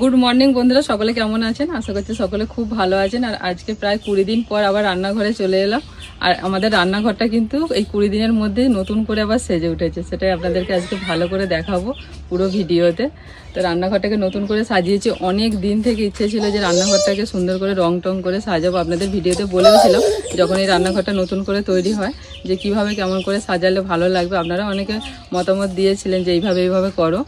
Good morning বন্ধুরা, সকলে কেমন আছেন? আশা করছি সকলে খুব ভালো আছেন। আর আজকে প্রায় কুড়ি দিন পর আবার রান্নাঘরে চলে এলাম। আর আমাদের রান্নাঘরটা কিন্তু এই কুড়ি দিনের মধ্যে নতুন করে আবার সেজে উঠেছে। সেটাই আপনাদেরকে আজকে ভালো করে দেখাবো পুরো ভিডিওতে। তো রান্নাঘরটাকে নতুন করে সাজিয়েছি। অনেক দিন থেকে ইচ্ছে ছিল যে রান্নাঘরটাকে সুন্দর করে রং টং করে সাজাবো। আপনাদের ভিডিওতে বলেওছিলাম যখন এই রান্নাঘরটা নতুন করে তৈরি হয় যে কীভাবে কেমন করে সাজালে ভালো লাগবে। আপনারা অনেকে মতামত দিয়েছিলেন যে এইভাবে এইভাবে করো।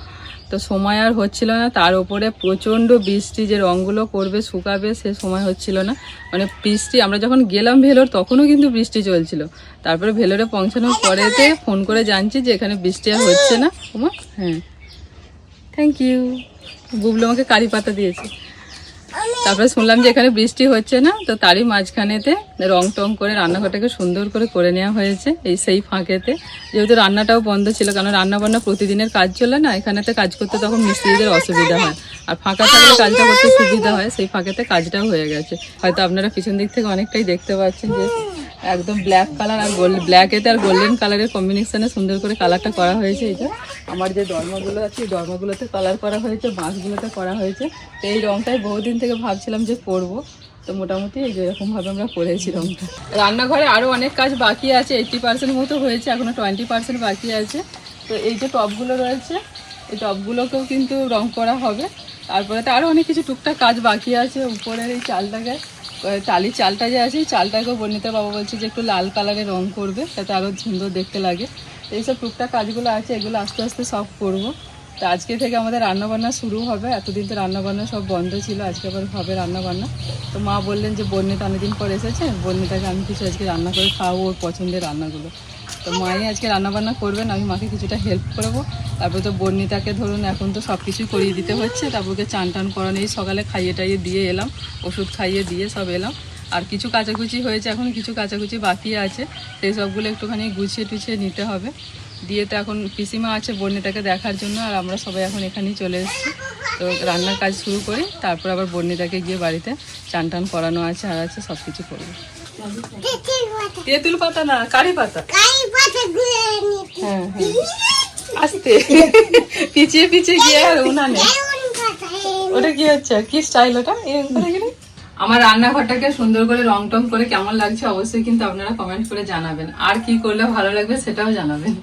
তো সময় আর হচ্ছিল না। তার উপরে প্রচণ্ড বৃষ্টি, যে রঙগুলো করবে শুকাবে, সে সময় হচ্ছিল না। মানে বৃষ্টি, আমরা যখন গেলাম ভেলোর, তখনও কিন্তু বৃষ্টি চলছিল। তারপরে ভেলোরে পৌঁছানোর পরেতে ফোন করে জানছি যে এখানে বৃষ্টি আর হচ্ছে না। তোমার হ্যাঁ। থ্যাংক ইউ বুবলু আমাকে কারি পাতা দিয়েছে। তারপরে শুনলাম যে এখানে বৃষ্টি হচ্ছে না, তো তারই মাঝখানেতে রং টং করে রান্নাঘরটাকে সুন্দর করে করে নেওয়া হয়েছে এই সেই ফাঁকেতে। যেহেতু রান্নাটাও বন্ধ ছিল, কারণ রান্না বান্না প্রতিদিনের কাজ চলে না, এখানেতে কাজ করতে তখন মিস্ত্রিদের অসুবিধা হয়। আর ফাঁকা থাকলে কাজটা করতে সুবিধা হয়, সেই ফাঁকেতে কাজটাও হয়ে গেছে। হয়তো আপনারা পিছন দিক থেকে অনেকটাই দেখতে পাচ্ছেন যে একদম ব্ল্যাক কালার আর গোল্ড ব্ল্যাকেতে আর গোল্ডেন কালারের কম্বিনেশনে সুন্দর করে কালারটা করা হয়েছে এটা আমার যে দরমাগুলো আছে, এই দরমাগুলোতে কালার করা হয়েছে, বাঁশগুলোতে করা হয়েছে। তো এই রঙটাই বহুদিন থেকে ভাবছিলাম যে করব তো মোটামুটি এই যে এরকমভাবে আমরা করেছি রংটা। রান্নাঘরে আরও অনেক কাজ বাকি আছে এইটটি পার্সেন্ট মতো হয়েছে এখনও টোয়েন্টি পার্সেন্ট বাকি আছে। তো এই যে টপগুলো রয়েছে, এই টপগুলোকেও কিন্তু রং করা হবে। তারপরে তো আরও অনেক কিছু টুকটাক কাজ বাকি আছে, উপরের এই চালটাকে টালির চালটা যে আছে চালটাকেও বর্ণিতা বাবা বলছে যে একটু লাল কালারে রং করবে তাতে আরও সুন্দর দেখতে লাগে। এইসব টুকটাক কাজগুলো আছে, এগুলো আস্তে আস্তে সব করব। তো আজকে থেকে আমাদের রান্নাবান্না শুরু হবে। এতদিন তো রান্নাবান্না সব বন্ধ ছিল, আজকে আবার হবে রান্নাবান্না। তো মা বললেন যে বর্ণিতা অনেকদিন পর এসেছে বর্ণিতাকে আমি কিছু আজকে রান্না করে খাওয়াবো ওর পছন্দের রান্নাগুলো। তো মাই আজকে রান্নাবান্না করবেন আমি মাকে কিছুটা হেল্প করব। তারপর তো বর্ণিতাকে ধরুন এখন তো সব কিছুই করিয়ে দিতে হচ্ছে তারপরকে চান টান করানো এই সকালে খাইয়ে টাইয়ে দিয়ে এলাম, ওষুধ খাইয়ে দিয়ে সব এলাম। আর কিছু কাচাকুচি হয়েছে এখন, কিছু কাচাকুচি বাকি আছে, সেই সবগুলো একটুখানি গুছিয়ে টুছিয়ে নিতে হবে। দিয়ে তো এখন পিসিমা আছে বর্ণিতাকে দেখার জন্য, আর আমরা সবাই এখন এখানেই চলে এসেছি। তো রান্নার কাজ শুরু করি, তারপর আবার বর্ণিতাকে গিয়ে বাড়িতে চান টান করানো আছে আর আছে সব কিছু করব। তেঁতুল পাতা না কারি পাতা? হ্যাঁ হ্যাঁ। পিছিয়ে পিছিয়ে গিয়ে আর উনানে। ওটা কি হচ্ছে? কি স্টাইল ওটা? এরকম করে গেলে? আমার রান্নাঘরটাকে সুন্দর করে রং টং করে কেমন লাগছে অবশ্যই কিন্তু আপনারা কমেন্ট করে জানাবেন। আর কি করলে ভালো লাগবে সেটাও জানাবেন।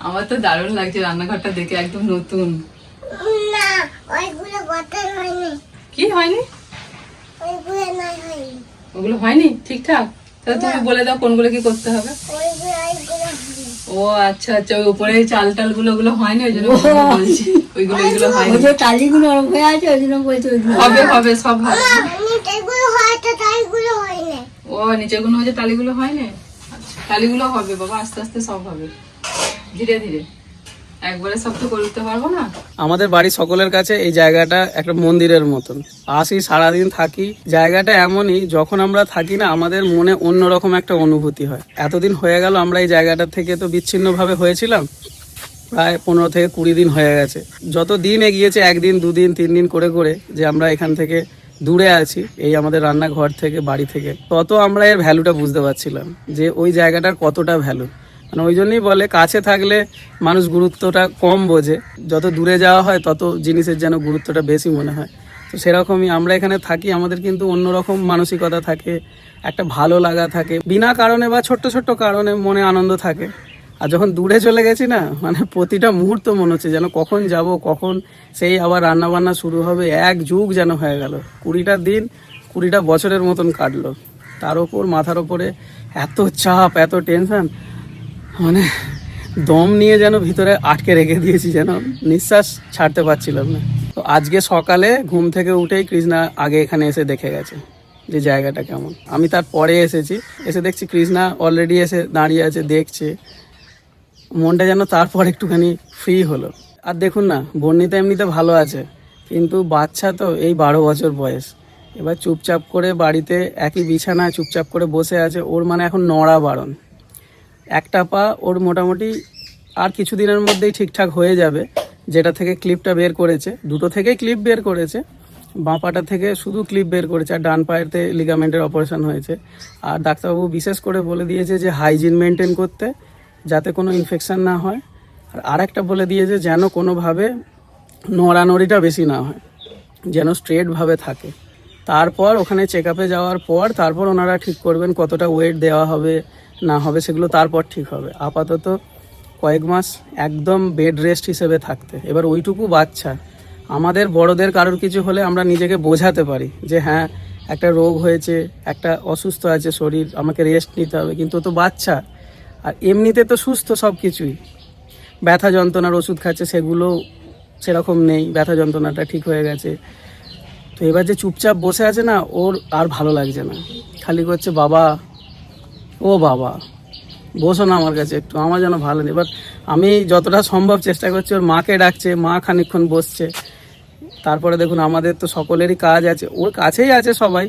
আমার তো দারুণ লাগছে রান্নাঘরটা দেখে একদম নতুন। কি হয়নি? হয়নি। ওগুলো হয়নি? ঠিকঠাক? তাহলে তুমি বলে দাও কোনগুলো কি করতে হবে। ও আচ্ছা আচ্ছা ওই উপরে চাল টালগুলো ওগুলো হয়নি ওই জন্য বলছি ওইগুলো ওইগুলো হয়নি। হয়ে আছে ওই জন্য বলছে হবে হবে সব হবে। হয় ও নিচে কোনো হচ্ছে টালিগুলো হয়নি? আচ্ছা টালিগুলো হবে বাবা আস্তে আস্তে সব হবে। ধীরে ধীরে। একবারে সব তো করতে পারব না? আমাদের বাড়ি সকলের কাছে এই জায়গাটা একটা মন্দিরের মতন। আসি, সারাদিন থাকি। জায়গাটা এমনই, যখন আমরা থাকি না, আমাদের মনে অন্যরকম একটা অনুভূতি হয়। এতদিন হয়ে গেল, আমরা এই জায়গাটা থেকে তো বিচ্ছিন্নভাবে হয়েছিলাম। প্রায় পনেরো থেকে কুড়ি দিন হয়ে গেছে। যত দিন এগিয়েছে, একদিন, দুদিন, তিন দিন করে করে যে আমরা এখান থেকে দূরে আছি, এই আমাদের রান্নাঘর থেকে, বাড়ি থেকে, তত আমরা এর ভ্যালুটা বুঝতে পারছিলাম যে ওই জায়গাটার কতটা ভ্যালু মানে ওই জন্যই বলে, কাছে থাকলে মানুষ গুরুত্বটা কম বোঝে। যত দূরে যাওয়া হয়, তত জিনিসের যেন গুরুত্বটা বেশি মনে হয়। তো সেরকমই আমরা এখানে থাকি, আমাদের কিন্তু অন্যরকম মানসিকতা থাকে, একটা ভালো লাগা থাকে। বিনা কারণে বা ছোট্ট ছোট্ট কারণে মনে আনন্দ থাকে। আর যখন দূরে চলে গেছি না মানে প্রতিটা মুহূর্ত মনে হচ্ছে যেন কখন যাব, কখন সেই আবার রান্না বান্না শুরু হবে, এক যুগ যেন হয়ে গেল। কুড়িটা দিন, কুড়িটা বছরের মতন কাটলো। তার ওপর, মাথার ওপরে এত চাপ, এত টেনশন মানে দম নিয়ে যেন ভিতরে আটকে রেখে দিয়েছি যেন নিঃশ্বাস ছাড়তে পারছিলাম না। তো আজকে সকালে ঘুম থেকে উঠেই কৃষ্ণা আগে এখানে এসে দেখে গেছে যে জায়গাটা কেমন। আমি তার পরে এসেছি, এসে দেখছি কৃষ্ণা অলরেডি এসে দাঁড়িয়ে আছে, দেখছে। মনটা যেন তারপর একটুখানি ফ্রি হলো। আর দেখুন না বর্ণিতা এমনিতে ভালো আছে, কিন্তু বাচ্চা তো এই বারো বছর বয়স। এবার চুপচাপ করে বাড়িতে একই বিছানায় চুপচাপ করে বসে আছে, ওর মানে এখন নড়া বারণ। একটা পা ওর মোটামুটি আর কিছুদিনের মধ্যেই ঠিকঠাক হয়ে যাবে, যেটা থেকে ক্লিপটা বের করেছে। দুটো থেকেই ক্লিপ বের করেছে। বাঁ পাটা থেকে শুধু ক্লিপ বের করেছে, আর ডান পায়েতে লিগামেন্টের অপারেশন হয়েছে। আর ডাক্তারবাবু বিশেষ করে বলে দিয়েছে যে হাইজিন মেনটেন করতে, যাতে কোনো ইনফেকশান না হয়। আর আরেকটা বলে দিয়েছে যেন কোনোভাবে নড়ানড়িটা বেশি না হয়, যেন স্ট্রেটভাবে থাকে। তারপর ওখানে চেক আপে যাওয়ার পর, তারপর ওনারা ঠিক করবেন কতটা ওয়েট দেওয়া হবে না হবে, সেগুলো তারপর ঠিক হবে। আপাতত কয়েক মাস একদম বেড রেস্ট হিসেবে থাকতে। এবার ওইটুকু বাচ্চা, আমাদের বড়দের কারোর কিছু হলে আমরা নিজেকে বোঝাতে পারি যে হ্যাঁ একটা রোগ হয়েছে, একটা অসুস্থ আছে, শরীর, আমাকে রেস্ট নিতে হবে। কিন্তু তো বাচ্চা, আর এমনিতে তো সুস্থ সব কিছুই ব্যথা যন্ত্রণার ওষুধ খাচ্ছে, সেগুলো সেরকম নেই, ব্যথা যন্ত্রণাটা ঠিক হয়ে গেছে। তো এবার যে চুপচাপ বসে আছে না, ওর আর ভালো লাগছে না। খালি করছে, বাবা ও বাবা, বসো না আমার কাছে একটু, আমার যেন ভালো নেই। এবার আমি যতটা সম্ভব চেষ্টা করছি, ওর মাকে ডাকছে, মা খানিকক্ষণ বসছে। তারপরে দেখুন, আমাদের তো সকলেরই কাজ আছে, ওর কাছেই আছে সবাই।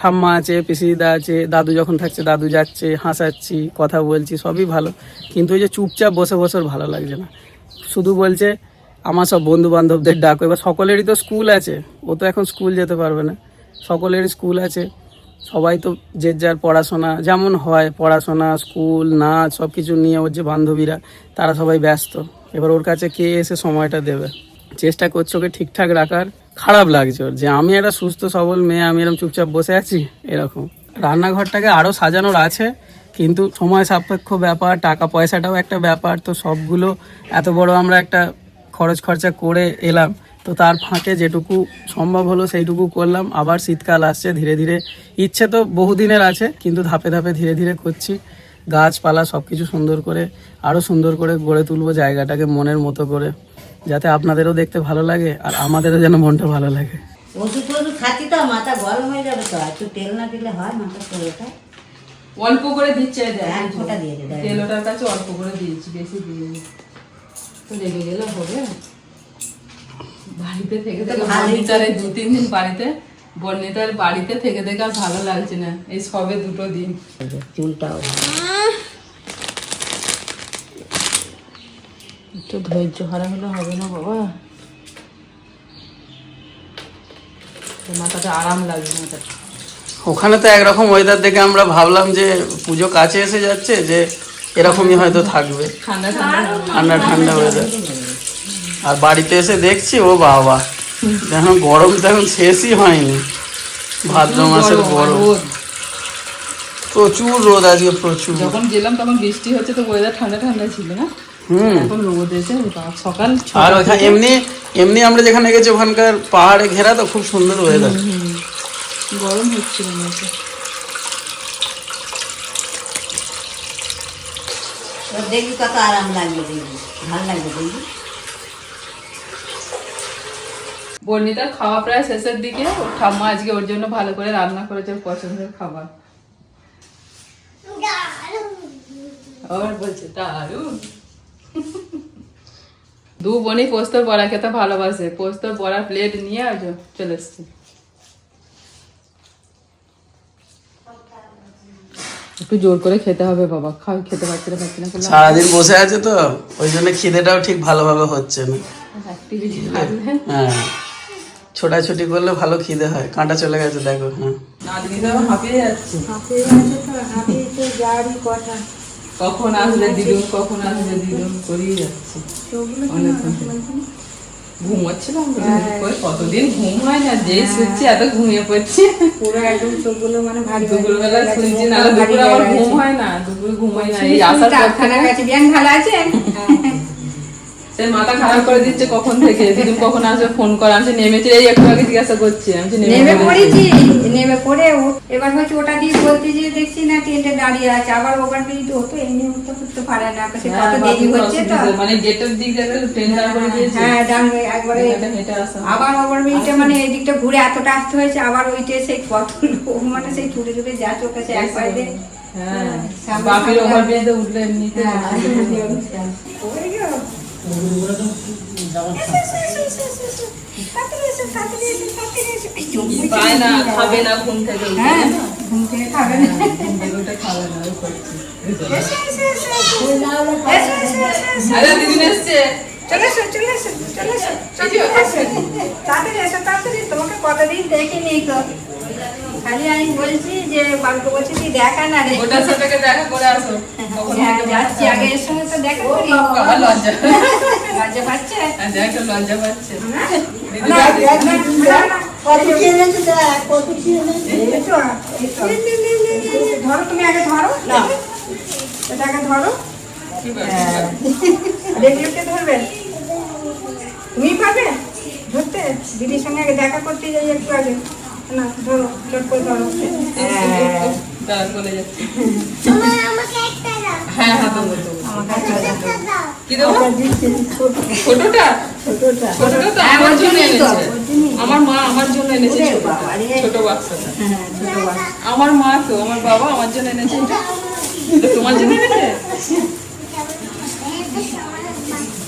ঠাম্মা আছে, পিসিদা আছে, দাদু যখন থাকছে, দাদু যাচ্ছে, হাসাচ্ছি, কথা বলছি, সবই ভালো। কিন্তু ওই যে চুপচাপ বসে বসে ওর ভালো লাগছে না। শুধু বলছে, আমার সব বন্ধু বান্ধবদের ডাকো। এবার সকলেরই তো স্কুল আছে, ও তো এখন স্কুল যেতে পারবে না। সকলেরই স্কুল আছে। সবাই তো যে যার পড়াশোনা, যেমন হয় পড়াশোনা, স্কুল, নাচ সব কিছু নিয়ে ওর যে বান্ধবীরা, তারা সবাই ব্যস্ত। এবার ওর কাছে কে এসে সময়টা দেবে? চেষ্টা করছে ওকে ঠিকঠাক রাখার। খারাপ লাগছে ওর যে আমি একটা সুস্থ, সবল মেয়ে, আমি এরকম চুপচাপ বসে আছি, এরকম। রান্নাঘরটাকে আরও সাজানোর আছে, কিন্তু সময় সাপেক্ষ ব্যাপার, টাকা পয়সাটাও একটা ব্যাপার, তো সবগুলো এত বড় আমরা একটা খরচ খরচা করে এলাম। তো তার ফাঁকে যেটুকু সম্ভব হলো সেইটুকু করলাম। আবার শীতকাল আসছে ধীরে ধীরে ইচ্ছে তো বহুদিনের আছে কিন্তু ধাপে ধাপে ধীরে ধীরে করছি। গাছপালা সব কিছু সুন্দর করে আরও সুন্দর করে গড়ে তুলবো জায়গাটাকে মনের মতো করে যাতে আপনাদেরও দেখতে ভালো লাগে আর আমাদেরও যেন মনটা ভালো লাগে। ওষুধ টষুধ খাচ্ছি তো মাথা গরম হয়ে যাবে তো একটু তেল না দিলে হয় মাথা তেলটা? অল্প করে দিচ্ছে এই দেখ, দিয়ে দে, দেখ। কাছে অল্প করে দিয়েছি বেশি দিইনি। তো লেগে গেলে হবে। বাড়িতে থেকে থেকে বর্ণিতার দু তিন দিন বাড়িতে বর্ণিতার বাড়িতে থেকে থেকে আর ভালো লাগছে না। এই সবে দুটো দিন। চুলটাও। একটু ধৈর্য হারা হলে হবে না বাবা। মাথাটা আরাম লাগবে মাথাটা ওখানে তো একরকম ওয়েদার দেখে আমরা ভাবলাম যে পুজো কাছে এসে যাচ্ছে যে এরকমই হয়তো থাকবে। ঠান্ডা ঠান্ডা। ঠান্ডা ঠান্ডা ওয়েদার আর বাড়িতে এসে দেখছি ও বাবা। এখন গরম তো এখন শেষই হয়নি। ভাদ্র মাসের গরম রোদ। প্রচুর রোদ আজকে প্রচুর। যখন গেলাম তখন বৃষ্টি হচ্ছে তো ওয়েদার ঠান্ডা ঠান্ডা ছিল না? হুম। এখন রোদ এসে বাপ, সকাল আর ওখানে এমনি এমনি আমরা যেখানে গেছি ওখানকার পাহাড়ে ঘেরা তো খুব সুন্দর ওয়েদার হুম, গরম হচ্ছিল না তো। এবার দেখবি কত আরাম লাগবে দেখবি ভালো লাগবে দেখবি। বর্ণিতার খাওয়া প্রায় শেষের দিকে। ওর ঠাম্মা আজকে ওর জন্য ভালো করে রান্না করেছে ওর পছন্দের খাবার। আবার বলছে দু বোনই পোস্তর বড়া খেতে ভালোবাসে। পোস্তর বড়া প্লেট নিয়ে আজ চলে এসছে। একটু জোর করে খেতে হবে বাবা। খাও খেতে পারছি না পারছি না সারাদিন বসে আছে তো ওই জন্য খিদেটাও ঠিক ভালোভাবে হচ্ছে না। হ্যাঁ। ছোটাছুটি করলে ভালো খিদে হয়। কাঁটা চলে গেছে দেখো হ্যাঁ। নাতনি তো হাঁপিয়ে যাচ্ছে কখন আসবে দিদুন কখন আসবে দিদুন? করিয়ে যাচ্ছে। ঘুমোচ্ছিলাম কতদিন ঘুম হয় না? যে শুচ্ছি এত ঘুমিয়ে পড়ছি। পুরো একদম চোখগুলো মানে ভারী দুপুরবেলা শুনছি না দুপুরে আমার ঘুম হয় না দুপুরে ঘুম না। এই আসার পর কাছে। বিয়ান ভালো আছেন সে মাথা খারাপ করে দিচ্ছে কখন থেকে? দিদুন কখন আসবে? ফোন করে। আমি নেমেছে এই একটু আগে জিজ্ঞাসা করছি। আমি নেমে পড়েছি। নেমে পড়ে ও- এবার হচ্ছে ওটা দিয়ে বলতে যে দেখছি না ট্রেনটা দাঁড়িয়ে আছে। আবার ওখান থেকে তো হতো এমনি উঠতে ফুটতে পারে না। সে হ্যাঁ, কত দেরি হচ্ছে তো। মানে গেটের দিক থেকে ট্রেন দাঁড় করে দিয়েছে। হ্যাঁ ডাঙ্গে একবারে আবার ওভার ব্রিজটা মানে এদিকটা ঘুরে এতটা আসতে হয়েছে আবার ওইটা সেই কত লোক মানে সেই ছুটে ছুটে যা চোখ আছে এক পায়ে হ্যাঁ বাপির ওভার ব্রিজে উঠলে এমনিতে। হ্যাঁ, তাড়াতাড়ি এসো তাড়াতাড়ি। তোমাকে কতদিন দেখিনি তো খালি আমি বলছি যে বাবুকে বলছি তুই দেখা না রে। ওটার সাথে দেখা করে আসো। হ্যাঁ, যাচ্ছি আগে এর সঙ্গে তো দেখা করি। বাবা লজ্জা। লজ্জা পাচ্ছে? আচ্ছা একটা লজ্জা পাচ্ছে। না, না, না, না। ধরো তুমি আগে ধরো। এটা আগে ধরো? হ্যাঁ। ধরবে? তুমি পারবে ধরতে? দিদির সঙ্গে আগে দেখা করতে যাই একটু আগে। হ্যাঁ। হ্যাঁ হ্যাঁ ছোটটা? ছোটটা। আমার জন্য এনেছে। আমার মা আমার জন্য এনেছে। ছোট বাক্সটা হ্যাঁ আমার মা তো আমার বাবা আমার জন্য এনেছে। তোমার জন্য এনেছে?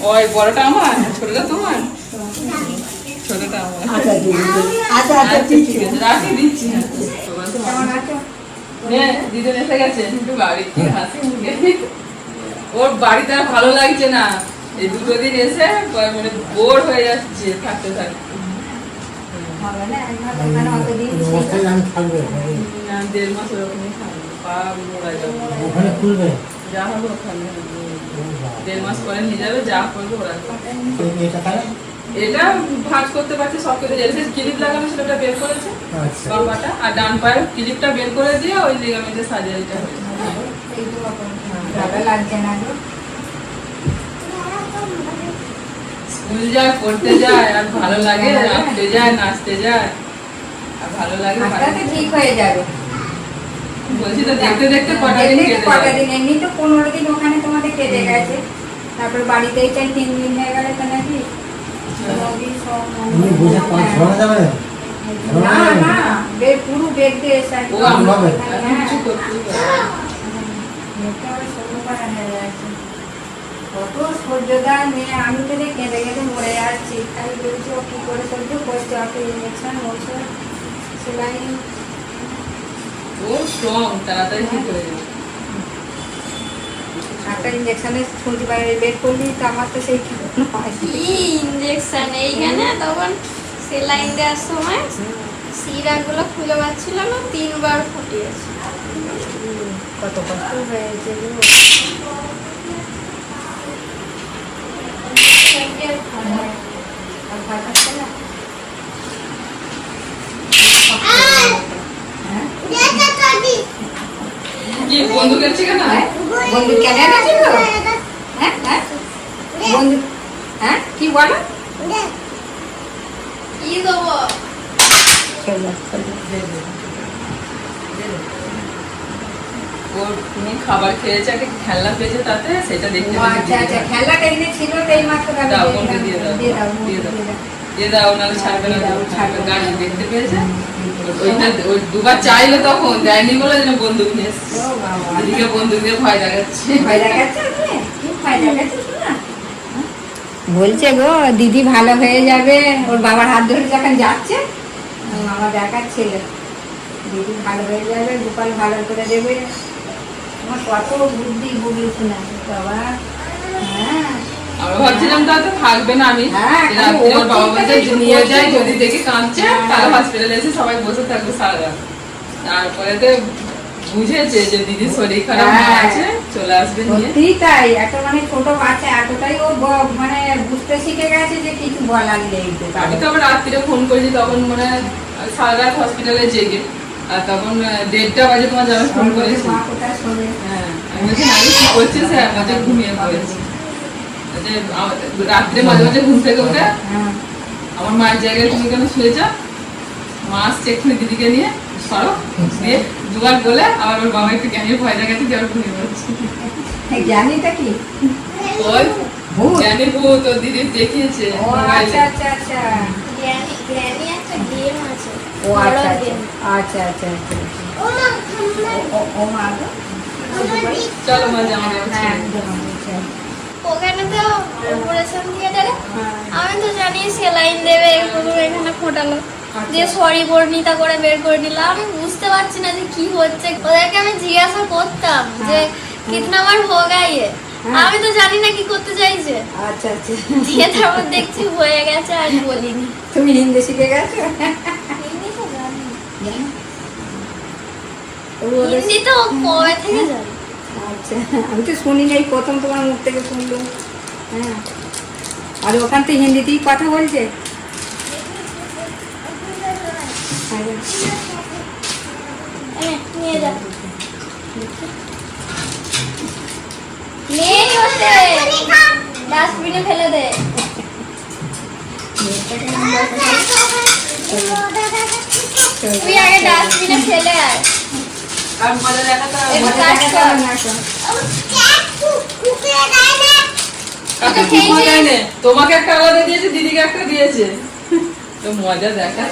ওই বড়টা আমার ছোটটা তোমার? ছোটটা আমার। আচ্ছা ঠিক আছে। রাখি দিচ্ছি। কেমন আছো? নে, এসে গেছে একটু বাড়ি হাসি ওর বাড়িতে আর ভালো লাগছে না। এই দুটো দিন এসে মানে বোর হয়ে যাচ্ছে থাকতে থাকতে। দেড় মাস পা মোড়া যাবে। যা হবে ওখানে। দেড় মাস পরে নিয়ে যাবে যা করবে ওরা এটা ভাঁজ করতে পারছে সব কিছু ক্লিপ লাগানো ছিল ওটা বের করেছে আচ্ছা। বাবাটা। আর ডান পায়ের ক্লিপটা বের করে দিয়ে ওই লিগামেন্টের সার্জারিটা হয়েছে ভালো লাগছে না স্কুল যায় পড়তে যায় আর ভালো লাগে নাচতে যায় নাচতে যায়। আর ভালো লাগে ঠিক হয়ে যাবে। বলছি তো দেখতে দেখতে কটা দিন কটা দিন এমনি তো পনেরো দিন ওখানে তোমাদের কেটে গেছে। তারপর বাড়িতে তিন দিন হয়ে গেলে তো নাকি? কত সহ্যদার মেয়ে আমি তো কেঁদে কেঁদে মরে যাচ্ছি। তাই বলছি ও কি করে সহ্য করছে? ওকে ইঞ্জেকশন ওষুধ সেলাইন ও স্ট্রং তাড়াতাড়ি ঠিক হয়ে যাবে? একটা ইঞ্জেকশনের ছুটি বাইরে বেড করলি তো আমার তো সেই কি হয় কি ইঞ্জেকশন এইখানে তখন সেলাইন দেওয়ার সময় সিরাগুলো খুলে পাচ্ছিল না তিনবার ফুটিয়েছে কত কষ্ট হয়েছে হ্যাঁ? হ্যাঁ? হ্যাঁ হ্যাঁ? বন্ধু হ্যাঁ? কি বলো? কি দেবো? তুমি খাবার খেয়েছে একটা খেলনা পেয়েছে তাতে সেটা দেখতে আচ্ছা আচ্ছা খেলাটা এনে ছিল তো এই মাত্র দাও দিয়ে দাও দিয়ে দাও দিয়ে দিয়ে দাও। দাও দাও না ছাড়বে না। গাড়ি দেখতে পেয়েছে? ওইটা ওই দুবার চাইলো তখন দেয়নি বলে যেন বন্দুক নিয়ে এসছে। ও বাবা। এদিকে বন্দুক দিয়ে ভয় দেখাচ্ছে। ভয় দেখাচ্ছে ভয় দেখাচ্ছে বলছে গো দিদি ভালো হয়ে যাবে। ওর বাবার হাত ধরে যখন যাচ্ছে আমার দেখাচ্ছিল দিদি ভালো হয়ে যাবে গোপাল ভালো করে দেবে। আমার কত বুদ্ধি বুঝিস না বাবা। হ্যাঁ। আমরা ভাবছিলাম তো হয়তো থাকবে না আমি। হ্যাঁ, ওর বাবা বলছে নিয়ে করছে যায় যদি দেখি কাঁদছে হ্যাঁ। তাহলে হসপিটালে এসে সবাই বসে থাকবে সারা তারপরে তো বুঝেছে যে দিদি শরীর খারাপ হ্যাঁ। আছে চলে আসবে নিয়ে। তাই একটা মানে ছোট বাচ্চা এতটাই ও মানে বুঝতে শিখে গেছে যে কিছু বলার নেই আমি তো আবার রাত্রিরে ফোন করেছি তখন মানে সারা রাত হসপিটালে জেগে। আর তখন দেড়টা বাজে তোমার ফোন করেছি। হ্যাঁ আমি বলছি না কি করছিস স্যার মাঝে ঘুমিয়ে পড়েছি। রাত্রে মাঝে মাঝে ঘুম থেকে উঠে হ্যাঁ আমার মায়ের জায়গায় তুমি কেন শুয়ে যা। মা আসছে এক্ষুনি দিদিকে নিয়ে সরো দিয়ে দুবার বলে আবার ওর বাবা একটু জ্ঞানী ভয় দেখাচ্ছে যে আবার ঘুমিয়ে পড়ছে। জ্ঞানীটা কি? ওই জ্ঞানী ভূত ওর দিদি দেখিয়েছে আচ্ছা আচ্ছা আচ্ছা। একটা গেম আছে ও আচ্ছা আচ্ছা। আচ্ছা আচ্ছা আচ্ছা। ও মা ও মা চলো মাঝে আমাদের হ্যাঁ। ওখানে তো অপারেশন থিয়েটারে। আমি তো জানি সেলাইন দেবে এগুলো এখানে ফোটালো। সরি বর্ণিতা করে বের করে দিলাম আমি বুঝতে পারছি না যে কি হচ্ছে। ওদেরকে আমি জিজ্ঞাসা করতাম যে কিতনা বার হো গিয়ে। আমি তো জানি না কি করতে চাইছে। আচ্ছা আচ্ছা। দিয়ে তারপর দেখছি হয়ে গেছে আর বলিনি। তুমি হিন্দি শিখে গেছো? হিন্দি তো কবে থেকে জানি? আচ্ছা আমি তো শুনি নাই, প্রথম তোমার মুখ থেকে শুনলাম হ্যাঁ। আর ওখান থেকে হিন্দিতেই কথা বলছে? ডাস্টবিনে ফেলে দে। তুই আগে ডাস্টবিনে ফেলে আয়। তোমাকে একটা আলাদা দিয়েছে দিদিকে একটা দিয়েছে। তো মজা দেখা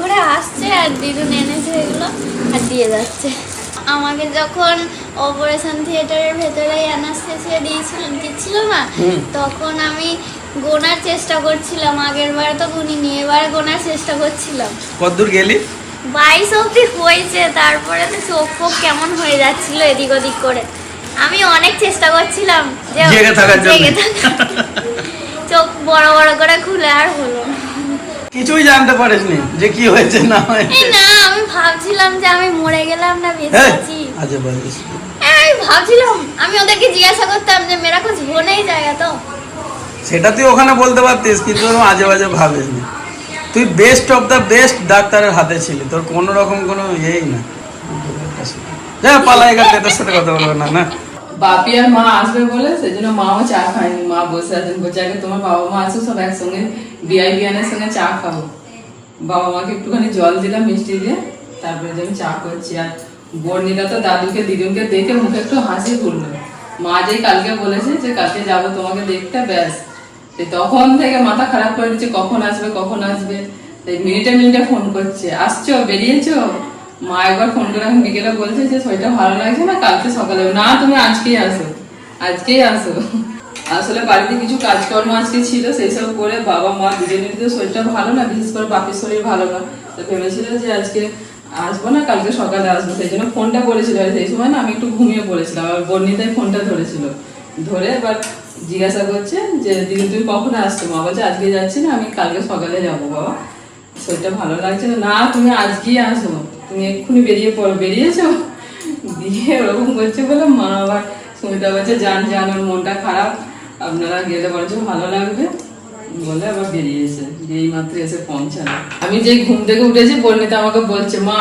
করে আসছে আর দিদুন এনেছে এগুলো আর দিয়ে যাচ্ছে। আমাকে যখন অপারেশন থিয়েটারের ভেতরে অ্যানাস্থেসিয়া দিয়েছিলেন দিচ্ছিল না? তখন আমি গোনার চেষ্টা করছিলাম আগের বার তো গুনিনি এবার গোনার চেষ্টা করছিলাম। কদ্দূর গেলি? বাইশ অব্দি হয়েছে তারপরে তো চোখ ফোক কেমন হয়ে যাচ্ছিল এদিক ওদিক করে। আমি অনেক চেষ্টা করছিলাম যে জেগে থাকার। চোখ বড় বড় করে খুলে আর হলো না। কিছুই জানতে পারিসনি যে কি হয়েছে না হয়েছে। না আমি ভাবছিলাম যে আমি মরে গেলাম না বেঁচে আছি আজে বাজে হ্যাঁ, আমি ভাবছিলাম আমি ওদেরকে জিজ্ঞাসা করতাম যে মেরা কুছ হো নেই জায়গা তো? সেটা তুই ওখানে বলতে পারতিস কিন্তু আজে বাজে ভাবিস নি তুই বেস্ট অফ দ্য বেস্ট ডাক্তারের হাতে ছিলি তোর কোনো রকম কোনো ইয়েই না। যা পালা এখান সাথে কথা বলব না না? বাপি আর মা আসবে বলে সেজন্য মাও চা খায়নি। মা বসে আছেন, বলছে আগে তোমার বাবা মা আসো সব একসঙ্গে বিআই বিয়ানের সঙ্গে চা খাব। বাবা মাকে একটুখানি জল দিলাম, মিষ্টি দিয়ে, তারপরে যে আমি চা করছি। আর বর্ণিকা তো দাদুকে, দিদুনকে দেখে মুখে একটু হাসি ফুললো মা যেই কালকে বলেছে যে কালকে যাব তোমাকে দেখতে, ব্যাস। তখন থেকে মাথা খারাপ করে দিচ্ছে, কখন আসবে কখন আসবে। মিনিটে মিনিটে ফোন করছে, আসছো, বেরিয়েছো? মা একবার ফোন করে এখন বিকেলে বলছে যে শরীরটা ভালো লাগছে না, কালকে সকালে না, তুমি আজকেই আসো আজকেই আসো। আসলে বাড়িতে কিছু কাজকর্ম আজকে ছিল, সেই সব করে বাবা মা দুজনের তো শরীরটা ভালো না, বিশেষ করে বাপির শরীর ভালো না। তো ভেবেছিল যে আজকে আসব না, কালকে সকালে আসব, সেই জন্য ফোনটা করেছিল। সেই সময় না, আমি একটু ঘুমিয়ে পড়েছিলাম আর বর্ণিতাই ফোনটা ধরেছিল। ধরে এবার জিজ্ঞাসা করছে যে, দিদি তুমি কখন আসছো? মা বলছে, আজকে যাচ্ছি না, আমি কালকে সকালে যাব বাবা। শরীরটা ভালো লাগছে না, তুমি আজকেই আসো। তুমি এক্ষুনি বেরিয়ে পড়ো, বেরিয়েছো? দিয়ে ওরকম করছে বলে মা আবার সুমিতা বলছে, যান যান, ওর মনটা খারাপ। আপনারা গেলে বরঞ্চ ভালো লাগবে। বলে আবার বেরিয়েছে। এই মাত্র এসে পৌঁছালো। আমি যেই ঘুম থেকে উঠেছি বর্ণিতা আমাকে বলছে, মা,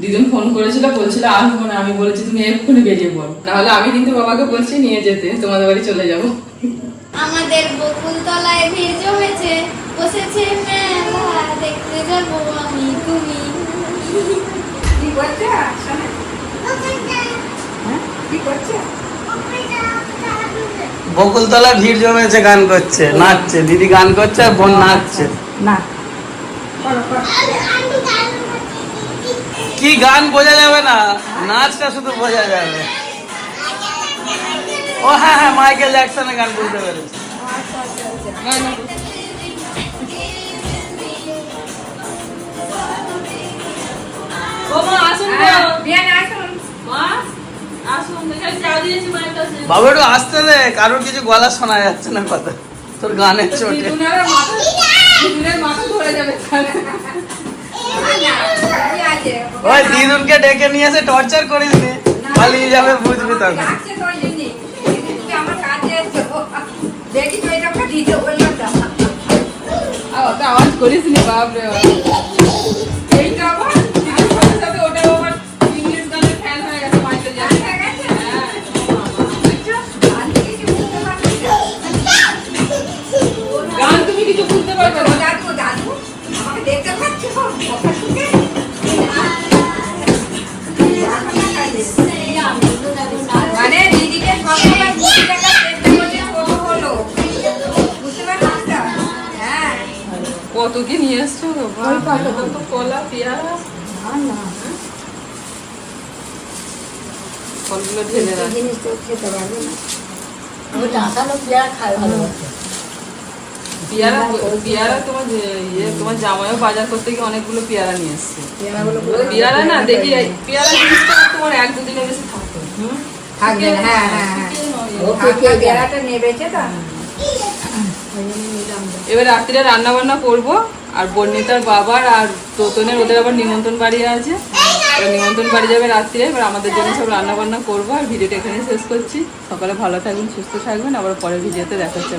দিদুন ফোন করেছিল, বলছিল আসব না। আমি বলেছি, তুমি এক্ষুনি বেরিয়ে পড়ো। নাহলে আমি কিন্তু বাবাকে বলছি, নিয়ে যেতে। তোমাদের বাড়ি চলে যাব। আমাদের বকুলতলায় ভিড় জমেছে বসেছে দেখতে যাব আমি, তুমি। করছে? শোনা? হ্যাঁ? কি করছে? বকুলতলা ভিড় জমেছে গান করছে নাচছে। দিদি গান করছে আর বোন নাচছে। না। কি গান বোঝা যাবে না নাচটা শুধু বোঝা যাবে। ও হ্যাঁ হ্যাঁ মাইকেল জ্যাকসনের গান বুঝতে পেরেছি। বাবু একটু আসতে দে কারোর কিছু গলা শোনা যাচ্ছে না কথা। তোর গানের চোটে? ওই দিদুনকে ডেকে নিয়ে এসে টর্চার করিস নি। পালিয়ে যাবে বুঝবি তখন আওয়াজ আওয়াজ করিস নি বাপ। রে এইটা আবার? দাদু, দাদু, আমাকে দেখতে পাচ্ছ? কথা শুনে? মানে দিদিকে সবসময় বুঝি টাকা চেষ্টা করছে কত হলো? বুঝতে পারছিস হ্যাঁ। কত কি নিয়ে এসছো কত কলা পেয়ারা ফলগুলো ঢেলে রাখ। জিনিস তো খেতে পারবে না। ওটা আসালো পেয়ারা খায় ভালো পেয়ারা পেয়ারা তোমার ইয়ে তোমার জামাইও বাজার করতে গিয়ে অনেকগুলো পেয়ারা নিয়ে এসছে। পেয়ারা না দেখি পেয়ারা জিনিসটা তোমার এক দুদিনের বেশি থাকতো থাকবে হ্যাঁ হ্যাঁ হ্যাঁ। নেবেছে তো। এবার রাত্রিরে রান্না বান্না করব আর বর্ণিতার বাবার আর তোতনের ওদের আবার নিমন্ত্রণ বাড়ি আছে। নিমন্ত্রণ বাড়ি যাবে রাত্রিরে এবার আমাদের জন্য সব রান্না বান্না করব আর ভিডিওটা এখানে শেষ করছি। সকালে ভালো থাকবেন সুস্থ থাকবেন আবার পরের ভিডিওতে দেখা হচ্ছে।